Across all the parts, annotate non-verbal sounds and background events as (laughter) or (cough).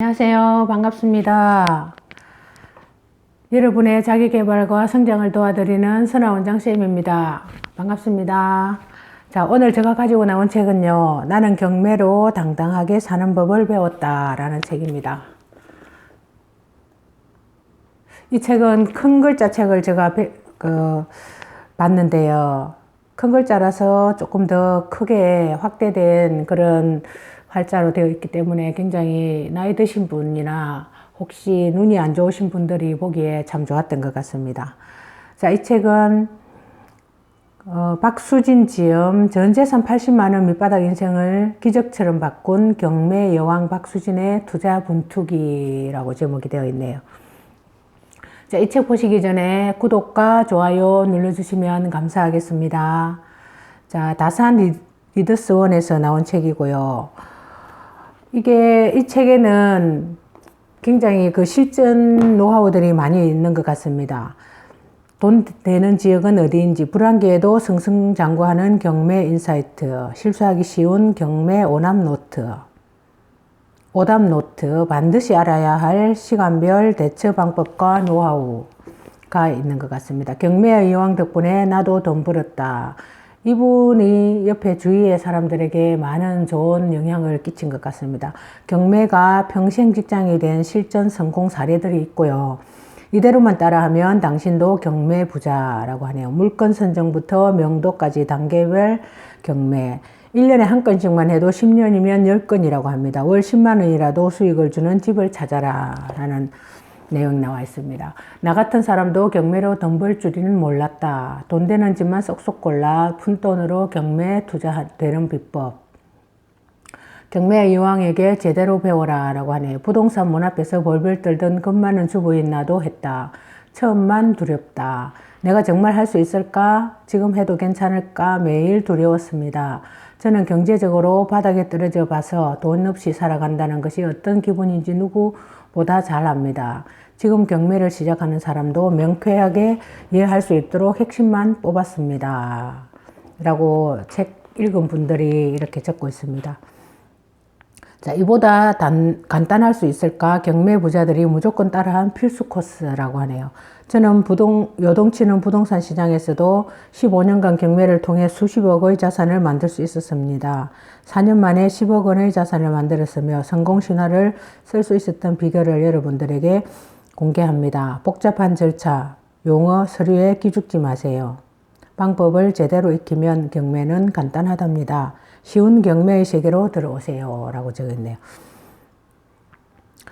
안녕하세요. 반갑습니다. 여러분의 자기개발과 성장을 도와드리는 선아원장쌤입니다. 반갑습니다. 자, 오늘 제가 가지고 나온 책은요. 나는 경매로 당당하게 사는 법을 배웠다. 라는 책입니다. 이 책은 큰 글자 책을 제가 배- 그, 봤는데요. 큰 글자라서 조금 더 크게 확대된 그런 활자로 되어 있기 때문에 굉장히 나이 드신 분이나 혹시 눈이 안 좋으신 분들이 보기에 참 좋았던 것 같습니다. 자, 이 책은 어, 박수진 지음 전 재산 80만 원 밑바닥 인생을 기적처럼 바꾼 경매 여왕 박수진의 투자 분투기라고 제목이 되어 있네요. 자, 이 책 보시기 전에 구독과 좋아요 눌러주시면 감사하겠습니다. 자, 다산 리- 리더스원에서 나온 책이고요. 이게 이 책에는 굉장히 그 실전 노하우들이 많이 있는 것 같습니다. 돈 되는 지역은 어디인지 불안기에도 승승장구하는 경매 인사이트, 실수하기 쉬운 경매 오답 노트, 오답 노트, 반드시 알아야 할 시간별 대처 방법과 노하우가 있는 것 같습니다. 경매의 여왕 덕분에 나도 돈 벌었다. 이분이 옆에 주위의 사람들에게 많은 좋은 영향을 끼친 것 같습니다. 경매가 평생 직장이 된 실전 성공 사례들이 있고요. 이대로만 따라하면 당신도 경매 부자라고 하네요. 물건 선정부터 명도까지 단계별 경매. 1년에 한 건씩만 해도 10년이면 10건이라고 합니다. 월 10만 원이라도 수익을 주는 집을 찾아라. 라는 내용 나와 있습니다. 나 같은 사람도 경매로 돈 벌 줄이는 몰랐다. 돈 되는 집만 쏙쏙 골라 푼돈으로 경매에 투자되는 비법. 경매 이왕에게 제대로 배워라 라고 하네요. 부동산 문 앞에서 벌벌 떨던 겁 많은 주부인 나도 했다. 처음만 두렵다. 내가 정말 할 수 있을까? 지금 해도 괜찮을까? 매일 두려웠습니다. 저는 경제적으로 바닥에 떨어져 봐서 돈 없이 살아간다는 것이 어떤 기분인지 누구 보다 잘 압니다. 지금 경매를 시작하는 사람도 명쾌하게 이해할 수 있도록 핵심만 뽑았습니다. 라고 책 읽은 분들이 이렇게 적고 있습니다. 자, 이보다 단, 간단할 수 있을까? 경매 부자들이 무조건 따라한 필수 코스라고 하네요. 저는 부동, 요동치는 부동산 시장에서도 15년간 경매를 통해 수십억의 자산을 만들 수 있었습니다. 4년 만에 10억 원의 자산을 만들었으며 성공 신화를 쓸 수 있었던 비결을 여러분들에게 공개합니다. 복잡한 절차, 용어, 서류에 기죽지 마세요. 방법을 제대로 익히면 경매는 간단하답니다. 쉬운 경매의 세계로 들어오세요. 라고 적었네요.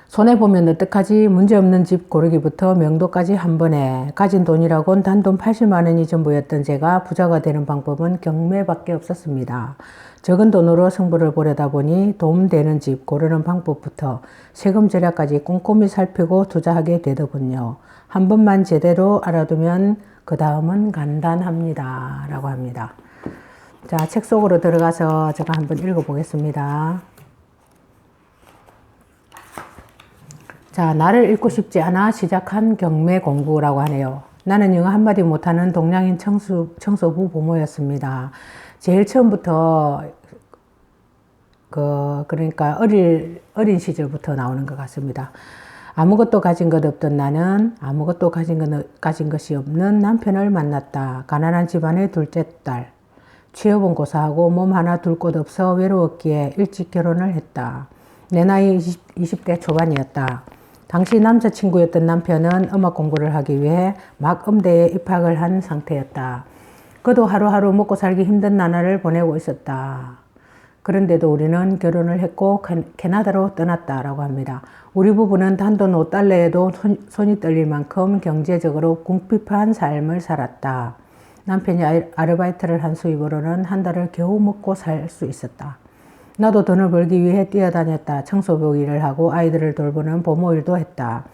손해보면 어떡하지? 문제없는 집 고르기부터 명도까지 한 번에 가진 돈이라곤 단돈 80만 원이 전부였던 제가 부자가 되는 방법은 경매밖에 없었습니다. 적은 돈으로 승부를 보려다 보니 도움되는 집 고르는 방법부터 세금 절약까지 꼼꼼히 살피고 투자하게 되더군요. 한 번만 제대로 알아두면 그 다음은 간단합니다. 라고 합니다. 자, 책 속으로 들어가서 제가 한번 읽어보겠습니다. 자, 나를 읽고 싶지 않아 시작한 경매 공부라고 하네요. 나는 영어 한마디 못하는 동양인 청소, 청소부 부모였습니다. 제일 처음부터 그, 그러니까 어릴, 어린 시절부터 나오는 것 같습니다. 아무것도 가진 것 없던 나는 아무것도 가진, 것, 가진 것이 없는 남편을 만났다. 가난한 집안의 둘째 딸. 취업은 고사하고 몸 하나 둘 곳 없어 외로웠기에 일찍 결혼을 했다. 내 나이 20, 20 대 초반이었다. 당시 남자친구였던 남편은 음악 공부를 하기 위해 막 음대에 입학을 한 상태였다. 그도 하루하루 먹고 살기 힘든 나날을 보내고 있었다. 그런데도 우리는 결혼을 했고 캐나다로 떠났다라고 합니다. 우리 부부는 단돈 5달러에도 손, 손이 떨릴 만큼 경제적으로 궁핍한 삶을 살았다. 남편이 아르바이트를 한 수입으로는 한 달을 겨우 먹고 살 수 있었다. 나도 돈을 벌기 위해 뛰어다녔다. 청소부 일을 하고 아이들을 돌보는 보모 일도 했다.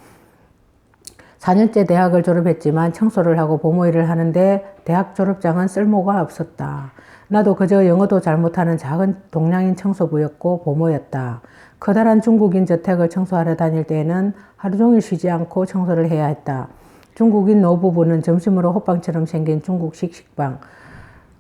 4년째 대학을 졸업했지만 청소를 하고 보모 일을 하는데 대학 졸업장은 쓸모가 없었다. 나도 그저 영어도 잘 못하는 작은 동양인 청소부였고 보모였다. 커다란 중국인 저택을 청소하러 다닐 때에는 하루 종일 쉬지 않고 청소를 해야 했다. 중국인 노부부는 점심으로 호빵처럼 생긴 중국식 식빵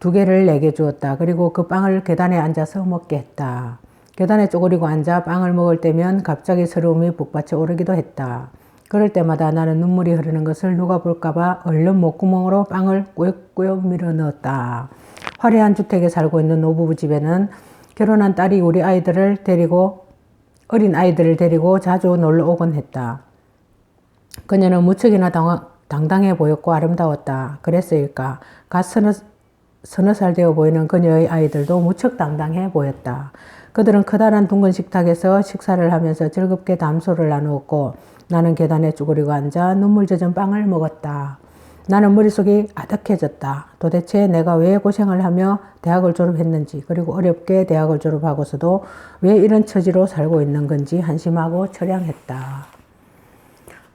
두 개를 내게 주었다. 그리고 그 빵을 계단에 앉아서 먹게 했다. 계단에 쪼그리고 앉아 빵을 먹을 때면 갑자기 서러움이 북받쳐 오르기도 했다. 그럴 때마다 나는 눈물이 흐르는 것을 누가 볼까봐 얼른 목구멍으로 빵을 꾸역꾸역 밀어 넣었다. 화려한 주택에 살고 있는 노부부 집에는 결혼한 딸이 우리 아이들을 데리고 어린 아이들을 데리고 자주 놀러 오곤 했다. 그녀는 무척이나 당당해 보였고 아름다웠다. 그랬어일까? 갓 서너, 서너 살 되어 보이는 그녀의 아이들도 무척 당당해 보였다. 그들은 커다란 둥근 식탁에서 식사를 하면서 즐겁게 담소를 나누었고 나는 계단에 쭈그리고 앉아 눈물 젖은 빵을 먹었다. 나는 머릿속이 아득해졌다. 도대체 내가 왜 고생을 하며 대학을 졸업했는지, 그리고 어렵게 대학을 졸업하고서도 왜 이런 처지로 살고 있는 건지 한심하고 처량했다.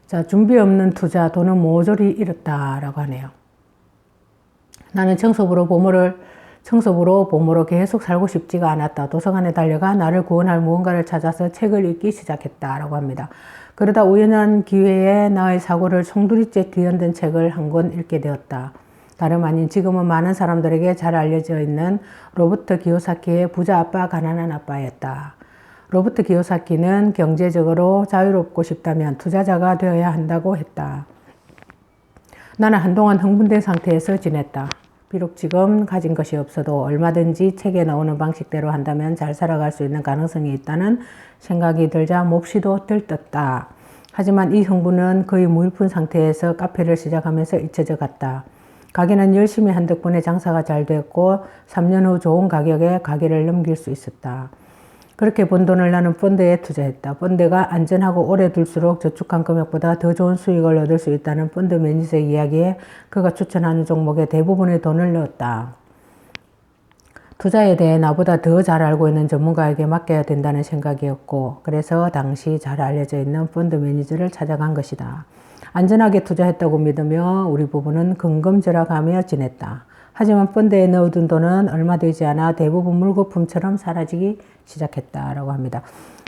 자, 준비 없는 투자, 돈은 모조리 잃었다라고 하네요. 나는 청소부로 보모를 청소부로 보모로 계속 살고 싶지가 않았다. 도서관에 달려가 나를 구원할 무언가를 찾아서 책을 읽기 시작했다라고 합니다. 그러다 우연한 기회에 나의 사고를 송두리째 뒤흔든 책을 한 권 읽게 되었다. 다름 아닌 지금은 많은 사람들에게 잘 알려져 있는 로버트 기요사키의 부자 아빠 가난한 아빠였다. 로버트 기요사키는 경제적으로 자유롭고 싶다면 투자자가 되어야 한다고 했다. 나는 한동안 흥분된 상태에서 지냈다. 비록 지금 가진 것이 없어도 얼마든지 책에 나오는 방식대로 한다면 잘 살아갈 수 있는 가능성이 있다는 생각이 들자 몹시도 들떴다. 하지만 이 흥분은 거의 무일푼 상태에서 카페를 시작하면서 잊혀져 갔다. 가게는 열심히 한 덕분에 장사가 잘 됐고 3년 후 좋은 가격에 가게를 넘길 수 있었다. 그렇게 번 돈을 나는 펀드에 투자했다. 펀드가 안전하고 오래 둘수록 저축한 금액보다 더 좋은 수익을 얻을 수 있다는 펀드 매니저의 이야기에 그가 추천하는 종목에 대부분의 돈을 넣었다. 투자에 대해 나보다 더 잘 알고 있는 전문가에게 맡겨야 된다는 생각이었고, 그래서 당시 잘 알려져 있는 펀드 매니저를 찾아간 것이다. 안전하게 투자했다고 믿으며 우리 부부는 근검절약하며 지냈다. 하지만 펀드에 넣어둔 돈은 얼마 되지 않아 대부분 물거품처럼 사라지기 시작했다라고 합니다.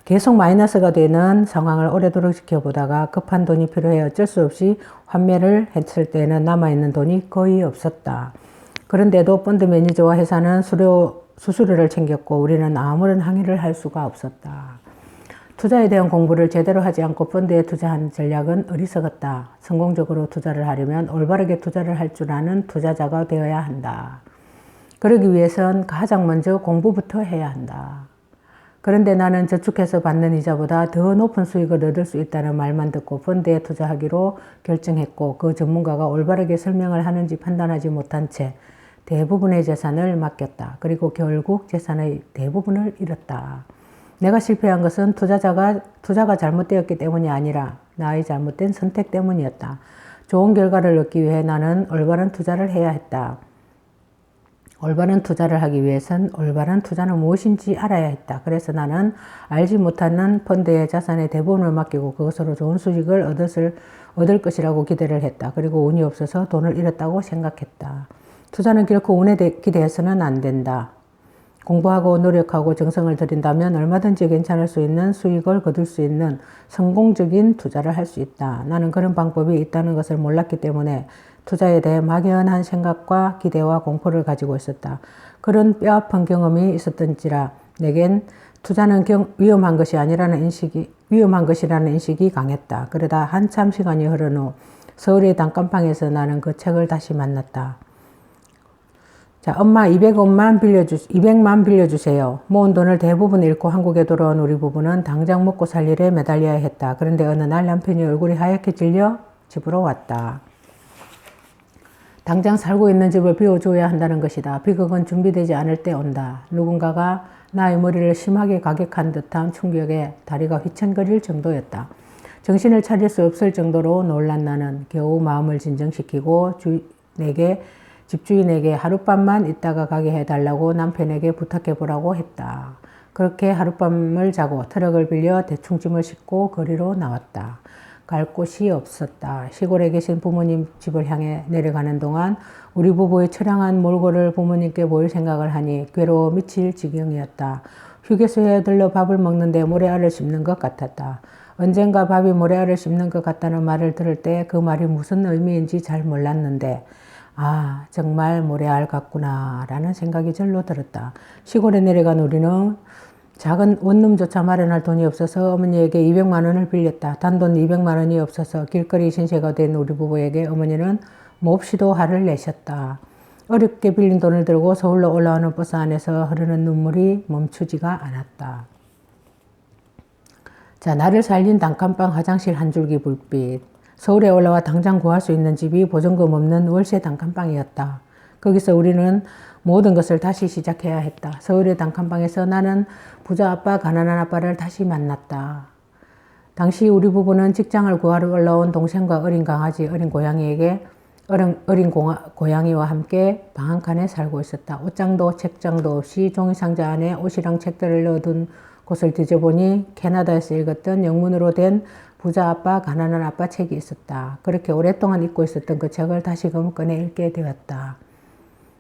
계속 마이너스가 되는 상황을 오래도록 지켜보다가 급한 돈이 필요해 어쩔 수 없이 환매를 했을 때는 남아있는 돈이 거의 없었다. 그런데도 펀드 매니저와 회사는 수료, 수수료를 챙겼고 우리는 아무런 항의를 할 수가 없었다. 투자에 대한 공부를 제대로 하지 않고 펀드에 투자한 전략은 어리석었다. 성공적으로 투자를 하려면 올바르게 투자를 할 줄 아는 투자자가 되어야 한다. 그러기 위해선 가장 먼저 공부부터 해야 한다. 그런데 나는 저축해서 받는 이자보다 더 높은 수익을 얻을 수 있다는 말만 듣고 펀드에 투자하기로 결정했고 그 전문가가 올바르게 설명을 하는지 판단하지 못한 채 대부분의 재산을 맡겼다. 그리고 결국 재산의 대부분을 잃었다. 내가 실패한 것은 투자자가, 투자가 잘못되었기 때문이 아니라 나의 잘못된 선택 때문이었다. 좋은 결과를 얻기 위해 나는 올바른 투자를 해야 했다. 올바른 투자를 하기 위해선 올바른 투자는 무엇인지 알아야 했다. 그래서 나는 알지 못하는 펀드의 자산의 대부분을 맡기고 그것으로 좋은 수익을 얻을, 얻을 것이라고 기대를 했다. 그리고 운이 없어서 돈을 잃었다고 생각했다. 투자는 결코 운에 기대해서는 안 된다. 공부하고 노력하고 정성을 들인다면 얼마든지 괜찮을 수 있는 수익을 거둘 수 있는 성공적인 투자를 할 수 있다. 나는 그런 방법이 있다는 것을 몰랐기 때문에 투자에 대해 막연한 생각과 기대와 공포를 가지고 있었다. 그런 뼈아픈 경험이 있었던지라 내겐 투자는 경, 위험한 것이 아니라는 인식이 위험한 것이라는 인식이 강했다. 그러다 한참 시간이 흐른 후 서울의 단칸방에서 나는 그 책을 다시 만났다. 자, 엄마 200원만 빌려주, 200만 빌려주세요. 모은 돈을 대부분 잃고 한국에 돌아온 우리 부부는 당장 먹고 살 일에 매달려야 했다. 그런데 어느 날 남편이 얼굴이 하얗게 질려 집으로 왔다. 당장 살고 있는 집을 비워줘야 한다는 것이다. 비극은 준비되지 않을 때 온다. 누군가가 나의 머리를 심하게 가격한 듯한 충격에 다리가 휘청거릴 정도였다. 정신을 차릴 수 없을 정도로 놀란 나는 겨우 마음을 진정시키고 주, 내게 집주인에게 하룻밤만 있다가 가게 해달라고 남편에게 부탁해 보라고 했다. 그렇게 하룻밤을 자고 트럭을 빌려 대충 짐을 싣고 거리로 나왔다. 갈 곳이 없었다. 시골에 계신 부모님 집을 향해 내려가는 동안 우리 부부의 처량한 몰골을 부모님께 보일 생각을 하니 괴로워 미칠 지경이었다. 휴게소에 들러 밥을 먹는데 모래알을 씹는 것 같았다. 언젠가 밥이 모래알을 씹는 것 같다는 말을 들을 때 그 말이 무슨 의미인지 잘 몰랐는데 아, 정말 모래알 같구나, 라는 생각이 절로 들었다. 시골에 내려간 우리는 작은 원룸조차 마련할 돈이 없어서 어머니에게 200만 원을 빌렸다. 단돈 200만 원이 없어서 길거리 신세가 된 우리 부부에게 어머니는 몹시도 화를 내셨다. 어렵게 빌린 돈을 들고 서울로 올라오는 버스 안에서 흐르는 눈물이 멈추지가 않았다. 자, 나를 살린 단칸방 화장실 한 줄기 불빛. 서울에 올라와 당장 구할 수 있는 집이 보증금 없는 월세 단칸방이었다. 거기서 우리는 모든 것을 다시 시작해야 했다. 서울의 단칸방에서 나는 부자 아빠, 가난한 아빠를 다시 만났다. 당시 우리 부부는 직장을 구하러 올라온 동생과 어린 강아지, 어린 고양이에게 어린, 어린 공아, 고양이와 함께 방 한 칸에 살고 있었다. 옷장도 책장도 없이 종이 상자 안에 옷이랑 책들을 넣어둔 곳을 뒤져보니 캐나다에서 읽었던 영문으로 된 부자 아빠, 가난한 아빠 책이 있었다. 그렇게 오랫동안 읽고 있었던 그 책을 다시금 꺼내 읽게 되었다.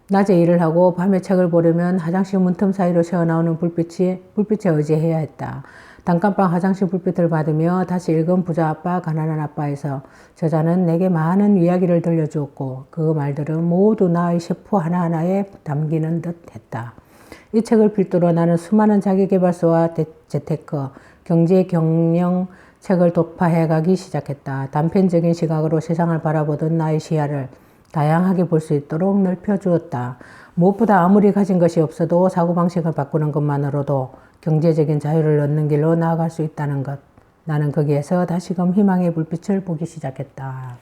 낮에 일을 하고 밤에 책을 보려면 화장실 문틈 사이로 새어나오는 불빛이, 불빛에 의지해야 했다. 단칸방 화장실 불빛을 받으며 다시 읽은 부자 아빠, 가난한 아빠에서 저자는 내게 많은 이야기를 들려주었고 그 말들은 모두 나의 셰프 하나하나에 담기는 듯 했다. 이 책을 필두로 나는 수많은 자기개발서와 재테크, 경제 경영 책을 독파해 가기 시작했다. 단편적인 시각으로 세상을 바라보던 나의 시야를 다양하게 볼 수 있도록 넓혀주었다. 무엇보다 아무리 가진 것이 없어도 사고방식을 바꾸는 것만으로도 경제적인 자유를 얻는 길로 나아갈 수 있다는 것. 나는 거기에서 다시금 희망의 불빛을 보기 시작했다.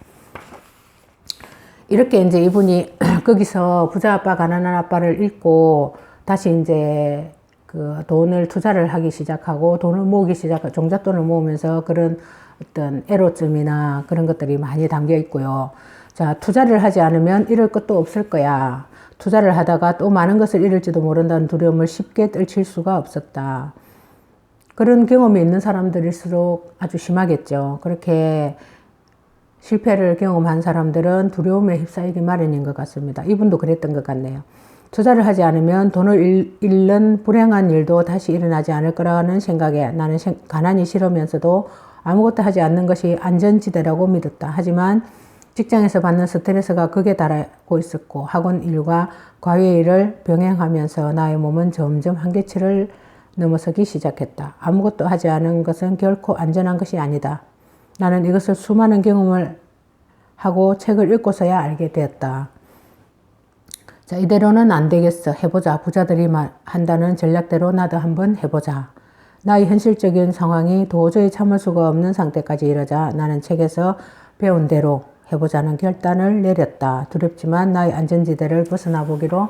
이렇게 이제 이분이 (clears throat) 거기서 부자 아빠, 가난한 아빠를 읽고 다시 이제 그 돈을 투자를 하기 시작하고 돈을 모으기 시작, 종잣돈을 모으면서 그런 어떤 애로점이나 그런 것들이 많이 담겨 있고요. 자, 투자를 하지 않으면 잃을 것도 없을 거야. 투자를 하다가 또 많은 것을 잃을지도 모른다는 두려움을 쉽게 떨칠 수가 없었다. 그런 경험이 있는 사람들일수록 아주 심하겠죠. 그렇게 실패를 경험한 사람들은 두려움에 휩싸이기 마련인 것 같습니다. 이분도 그랬던 것 같네요. 투자를 하지 않으면 돈을 잃는 불행한 일도 다시 일어나지 않을 거라는 생각에 나는 가난이 싫으면서도 아무것도 하지 않는 것이 안전지대라고 믿었다. 하지만 직장에서 받는 스트레스가 극에 달하고 있었고 학원 일과 과외 일을 병행하면서 나의 몸은 점점 한계치를 넘어서기 시작했다. 아무것도 하지 않은 것은 결코 안전한 것이 아니다. 나는 이것을 수많은 경험을 하고 책을 읽고서야 알게 되었다. 자, 이대로는 안 되겠어. 해보자. 부자들이 한다는 전략대로 나도 한번 해보자. 나의 현실적인 상황이 도저히 참을 수가 없는 상태까지 이르자 나는 책에서 배운 대로 해보자는 결단을 내렸다. 두렵지만 나의 안전지대를 벗어나 보기로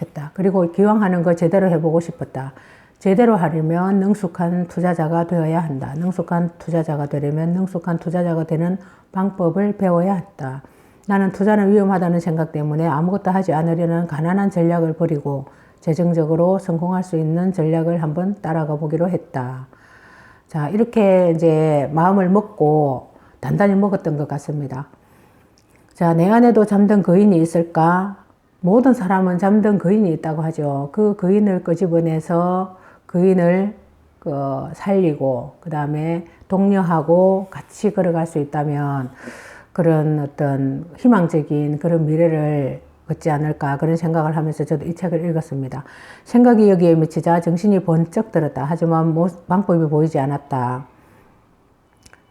했다. 그리고 기왕 하는 거 제대로 해보고 싶었다. 제대로 하려면 능숙한 투자자가 되어야 한다. 능숙한 투자자가 되려면 능숙한 투자자가 되는 방법을 배워야 했다. 나는 투자는 위험하다는 생각 때문에 아무것도 하지 않으려는 가난한 전략을 버리고 재정적으로 성공할 수 있는 전략을 한번 따라가 보기로 했다. 자, 이렇게 이제 마음을 먹고 단단히 먹었던 것 같습니다. 자, 내 안에도 잠든 거인이 있을까? 모든 사람은 잠든 거인이 있다고 하죠. 그 거인을 끄집어내서 거인을 그 살리고, 그 다음에 독려하고 같이 걸어갈 수 있다면 그런 어떤 희망적인 그런 미래를 얻지 않을까 그런 생각을 하면서 저도 이 책을 읽었습니다. 생각이 여기에 미치자 정신이 번쩍 들었다. 하지만 방법이 보이지 않았다.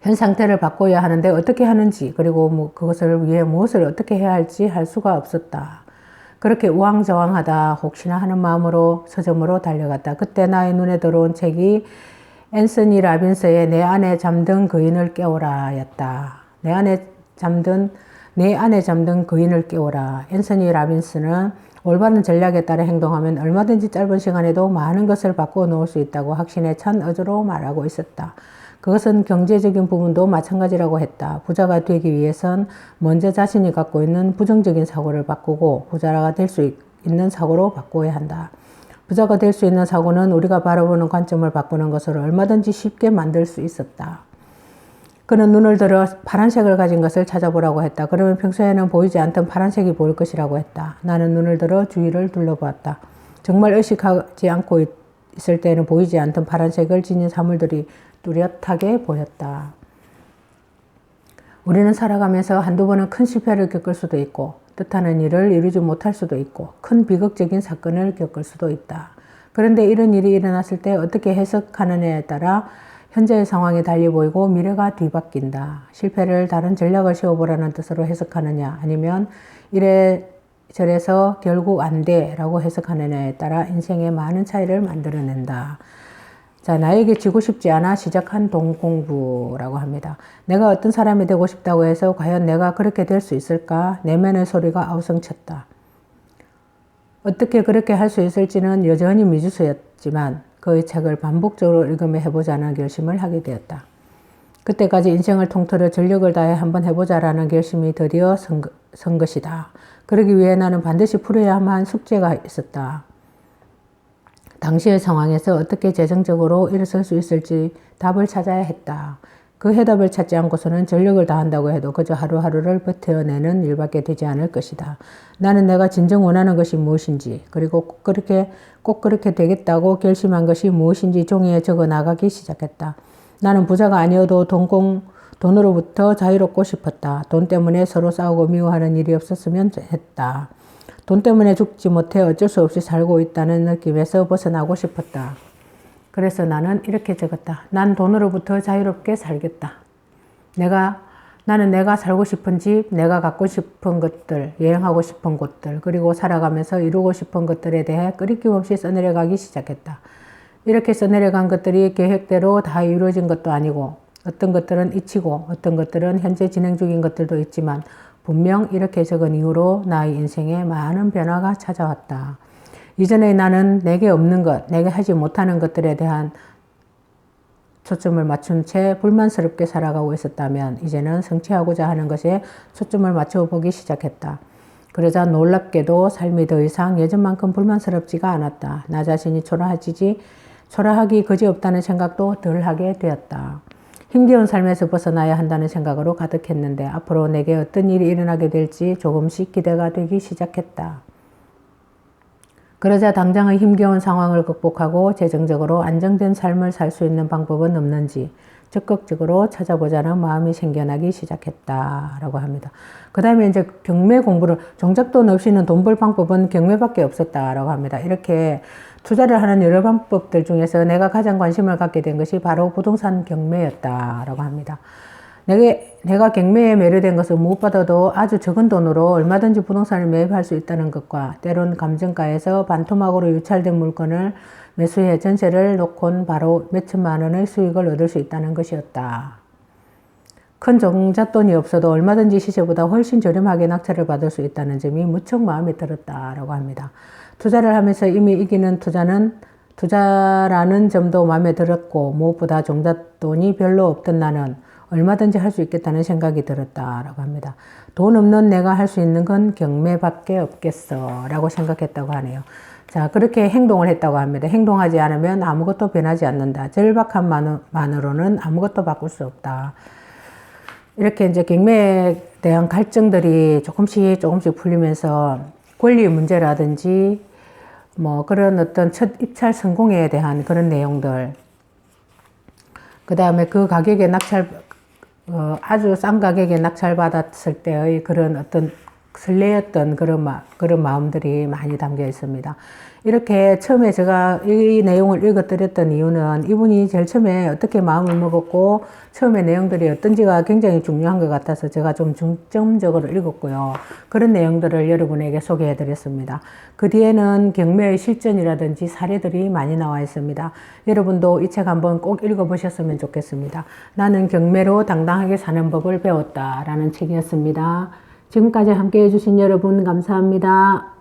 현 상태를 바꿔야 하는데 어떻게 하는지 그리고 뭐 그것을 위해 무엇을 어떻게 해야 할지 할 수가 없었다. 그렇게 우왕좌왕하다 혹시나 하는 마음으로 서점으로 달려갔다. 그때 나의 눈에 들어온 책이 앤서니 라빈스의 내 안에 잠든 거인을 깨워라 였다. 내 안에 잠든 내 안에 잠든 거인을 깨워라. 앤서니 라빈스는 올바른 전략에 따라 행동하면 얼마든지 짧은 시간에도 많은 것을 바꿔 놓을 수 있다고 확신에 찬 어조로 말하고 있었다. 그것은 경제적인 부분도 마찬가지라고 했다. 부자가 되기 위해선 먼저 자신이 갖고 있는 부정적인 사고를 바꾸고 부자가 될 수 있는 사고로 바꿔야 한다. 부자가 될 수 있는 사고는 우리가 바라보는 관점을 바꾸는 것으로 얼마든지 쉽게 만들 수 있었다. 그는 눈을 들어 파란색을 가진 것을 찾아보라고 했다. 그러면 평소에는 보이지 않던 파란색이 보일 것이라고 했다. 나는 눈을 들어 주위를 둘러보았다. 정말 의식하지 않고 있을 때는 보이지 않던 파란색을 지닌 사물들이 뚜렷하게 보였다. 우리는 살아가면서 한두 번은 큰 실패를 겪을 수도 있고 뜻하는 일을 이루지 못할 수도 있고 큰 비극적인 사건을 겪을 수도 있다. 그런데 이런 일이 일어났을 때 어떻게 해석하느냐에 따라 현재의 상황이 달리 보이고 미래가 뒤바뀐다. 실패를 다른 전략을 세워보라는 뜻으로 해석하느냐 아니면 이래 저래서 결국 안 돼라고 해석하느냐에 따라 인생에 많은 차이를 만들어낸다. 자, 나에게 지고 싶지 않아 시작한 동공부라고 합니다. 내가 어떤 사람이 되고 싶다고 해서 과연 내가 그렇게 될 수 있을까? 내면의 소리가 아우성쳤다. 어떻게 그렇게 할 수 있을지는 여전히 미지수였지만 그의 책을 반복적으로 읽으며 해보자는 결심을 하게 되었다. 그때까지 인생을 통틀어 전력을 다해 한번 해보자라는 결심이 드디어 선, 선 것이다. 그러기 위해 나는 반드시 풀어야만 숙제가 있었다. 당시의 상황에서 어떻게 재정적으로 일어설 수 있을지 답을 찾아야 했다. 그 해답을 찾지 않고서는 전력을 다한다고 해도 그저 하루하루를 버텨내는 일밖에 되지 않을 것이다. 나는 내가 진정 원하는 것이 무엇인지, 그리고 꼭 그렇게, 꼭 그렇게 되겠다고 결심한 것이 무엇인지 종이에 적어 나가기 시작했다. 나는 부자가 아니어도 돈공, 돈으로부터 자유롭고 싶었다. 돈 때문에 서로 싸우고 미워하는 일이 없었으면 했다. 돈 때문에 죽지 못해 어쩔 수 없이 살고 있다는 느낌에서 벗어나고 싶었다. 그래서 나는 이렇게 적었다. 난 돈으로부터 자유롭게 살겠다. 내가 나는 내가 살고 싶은 집, 내가 갖고 싶은 것들, 여행하고 싶은 곳들, 그리고 살아가면서 이루고 싶은 것들에 대해 끄리낌 없이 써내려가기 시작했다. 이렇게 써내려간 것들이 계획대로 다 이루어진 것도 아니고 어떤 것들은 잊히고 어떤 것들은 현재 진행 중인 것들도 있지만 분명 이렇게 적은 이후로 나의 인생에 많은 변화가 찾아왔다. 이전에 나는 내게 없는 것, 내게 하지 못하는 것들에 대한 초점을 맞춘 채 불만스럽게 살아가고 있었다면 이제는 성취하고자 하는 것에 초점을 맞춰보기 시작했다. 그러자 놀랍게도 삶이 더 이상 예전만큼 불만스럽지가 않았다. 나 자신이 초라해지지, 초라하기 그지없다는 생각도 덜 하게 되었다. 힘겨운 삶에서 벗어나야 한다는 생각으로 가득했는데 앞으로 내게 어떤 일이 일어나게 될지 조금씩 기대가 되기 시작했다. 그러자 당장의 힘겨운 상황을 극복하고 재정적으로 안정된 삶을 살 수 있는 방법은 없는지 적극적으로 찾아보자는 마음이 생겨나기 시작했다라고 합니다. 그 다음에 이제 경매 공부를 정작 돈 없이는 돈 벌 방법은 경매밖에 없었다라고 합니다. 이렇게 투자를 하는 여러 방법들 중에서 내가 가장 관심을 갖게 된 것이 바로 부동산 경매였다라고 합니다. 내가, 내가 경매에 매료된 것은 무엇보다도 아주 적은 돈으로 얼마든지 부동산을 매입할 수 있다는 것과 때론 감정가에서 반토막으로 유찰된 물건을 매수해 전세를 놓곤 바로 몇천만 원의 수익을 얻을 수 있다는 것이었다. 큰 종잣돈이 없어도 얼마든지 시세보다 훨씬 저렴하게 낙찰을 받을 수 있다는 점이 무척 마음에 들었다라고 합니다. 투자를 하면서 이미 이기는 투자는 투자라는 점도 마음에 들었고 무엇보다 종잣돈이 별로 없던 나는 얼마든지 할 수 있겠다는 생각이 들었다라고 합니다. 돈 없는 내가 할 수 있는 건 경매밖에 없겠어 라고 생각했다고 하네요. 자, 그렇게 행동을 했다고 합니다. 행동하지 않으면 아무것도 변하지 않는다. 절박한 만으로는 아무것도 바꿀 수 없다. 이렇게 이제 경매에 대한 갈증들이 조금씩 조금씩 풀리면서 권리 문제라든지 뭐 그런 어떤 첫 입찰 성공에 대한 그런 내용들 그 다음에 그 가격에 낙찰 어, 아주 싼 가격에 낙찰받았을 때의 그런 어떤 설레었던 그런, 마, 그런 마음들이 많이 담겨 있습니다. 이렇게 처음에 제가 이 내용을 읽어드렸던 이유는 이분이 제일 처음에 어떻게 마음을 먹었고 처음에 내용들이 어떤지가 굉장히 중요한 것 같아서 제가 좀 중점적으로 읽었고요. 그런 내용들을 여러분에게 소개해 드렸습니다. 그 뒤에는 경매의 실전이라든지 사례들이 많이 나와 있습니다. 여러분도 이 책 한번 꼭 읽어보셨으면 좋겠습니다. 나는 경매로 당당하게 사는 법을 배웠다 라는 책이었습니다. 지금까지 함께 해주신 여러분 감사합니다.